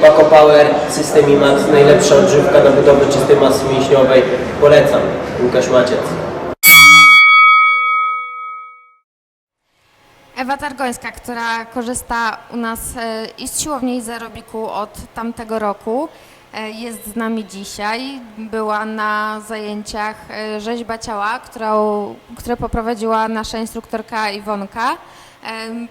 Paco Power, System IMAX, najlepsza odżywka na budowę czystej masy mięśniowej. Polecam. Łukasz Maciec. Ewa Targońska, która korzysta u nas e, i z siłowni i z aerobiku od tamtego roku, e, jest z nami dzisiaj. Była na zajęciach e, rzeźba ciała, którą, które poprowadziła nasza instruktorka Iwonka.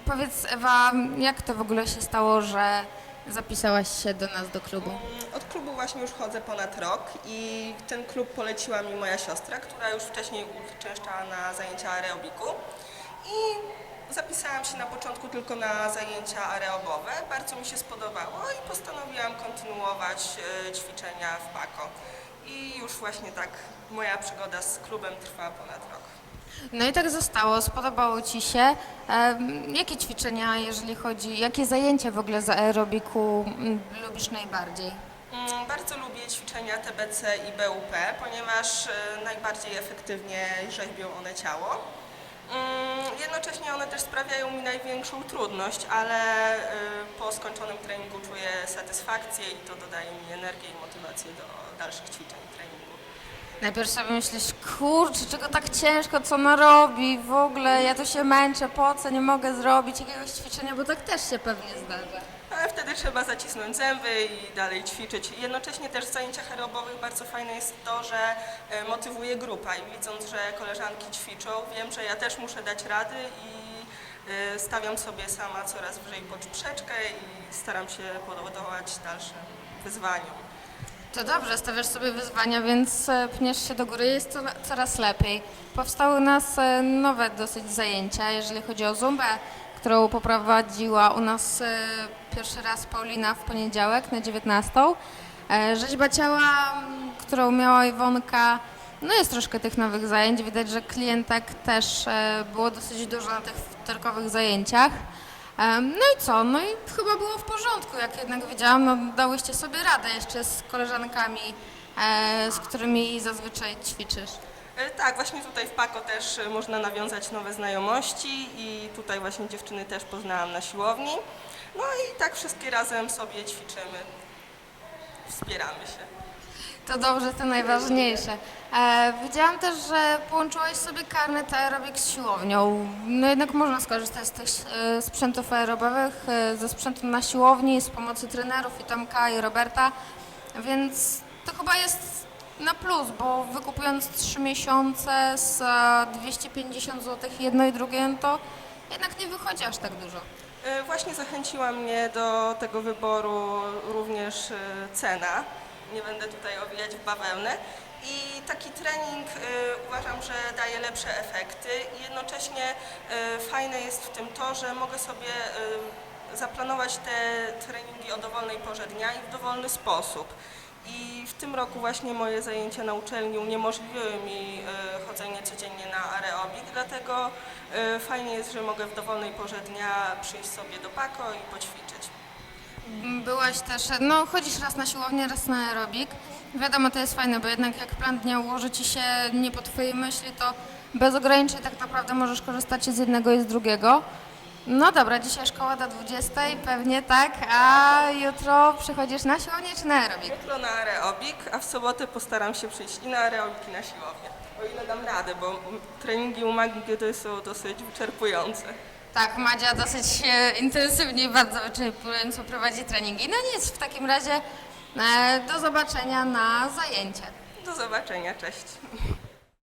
Powiedz Ewa, jak to w ogóle się stało, że zapisałaś się do nas do klubu? Od klubu właśnie już chodzę ponad rok i ten klub poleciła mi moja siostra, która już wcześniej uczęszczała na zajęcia aerobiku i zapisałam się na początku tylko na zajęcia aerobowe. Bardzo mi się spodobało i postanowiłam kontynuować e, ćwiczenia w PAKO. I już właśnie tak moja przygoda z klubem trwa ponad rok. No i tak zostało, spodobało Ci się. Jakie ćwiczenia, jeżeli chodzi, jakie zajęcia w ogóle z aerobiku mm, lubisz najbardziej? Mm, Bardzo lubię ćwiczenia TBC i BUP, ponieważ e, najbardziej efektywnie rzeźbią one ciało. Mm, Jednocześnie one też sprawiają mi największą trudność, ale e, po skończonym treningu czuję satysfakcję i to dodaje mi energię i motywację do dalszych ćwiczeń i treningu. Najpierw sobie myślisz, kurczę, czego tak ciężko, co ona robi, w ogóle ja tu się męczę, po co, nie mogę zrobić jakiegoś ćwiczenia, bo tak też się pewnie zdarza. Ale wtedy trzeba zacisnąć zęby i dalej ćwiczyć. Jednocześnie też w zajęciach aerobowych bardzo fajne jest to, że e, motywuje grupa i widząc, że koleżanki ćwiczą, wiem, że ja też muszę dać rady i e, stawiam sobie sama coraz wyżej poprzeczkę i staram się podoładować dalszym wyzwaniom. To dobrze, stawiasz sobie wyzwania, więc e, pniesz się do góry, jest to coraz lepiej. Powstały u nas e, nowe dosyć zajęcia, jeżeli chodzi o zumbę, którą poprowadziła u nas e, pierwszy raz Paulina w poniedziałek na 19. E, Rzeźba ciała, m, którą miała Iwonka, no jest troszkę tych nowych zajęć. Widać, że klientek też było dosyć dużo na tych wtorkowych zajęciach. No i co? No i chyba było w porządku, jak jednak widziałam, no dałyście sobie radę jeszcze z koleżankami, e, z którymi zazwyczaj ćwiczysz. E, Tak, właśnie tutaj w Pako też e, można nawiązać nowe znajomości i tutaj właśnie dziewczyny też poznałam na siłowni. No i tak wszystkie razem sobie ćwiczymy, wspieramy się. To dobrze, to najważniejsze. E, widziałam też, że połączyłaś sobie karnet aerobik z siłownią. No jednak można skorzystać z tych e, sprzętów aerobowych, e, ze sprzętu na siłowni, z pomocy trenerów i Tomka i Roberta, więc to chyba jest na plus, bo wykupując 3 miesiące za 250 zł jedno i drugie, to jednak nie wychodzi aż tak dużo. E, Właśnie zachęciła mnie do tego wyboru również e, cena. Nie będę tutaj owijać w bawełnę. I taki trening e, uważam, że daje lepsze efekty i jednocześnie e, fajne jest w tym to, że mogę sobie e, zaplanować te treningi o dowolnej porze dnia i w dowolny sposób. I w tym roku właśnie moje zajęcia na uczelni uniemożliwiły mi e, chodzenie codziennie na aerobik, dlatego e, fajnie jest, że mogę w dowolnej porze dnia przyjść sobie do Pako i poćwiczyć. Byłaś też, no chodzisz raz na siłownię, raz na aerobik. Wiadomo, to jest fajne, bo jednak jak plan dnia ułoży Ci się nie po Twojej myśli, to bez ograniczeń tak naprawdę możesz korzystać z jednego i z drugiego. No dobra, dzisiaj szkoła do 20, pewnie tak, a jutro przychodzisz na siłownię czy na aerobik? Jutro na aerobik, a w sobotę postaram się przyjść i na aerobik i na siłownię. O ile dam radę, bo treningi u to są dosyć wyczerpujące. Tak, Madzia dosyć e, intensywnie bardzo wyczerpująco prowadzi treningi. No nic, w takim razie e, do zobaczenia na zajęciach. Do zobaczenia, cześć.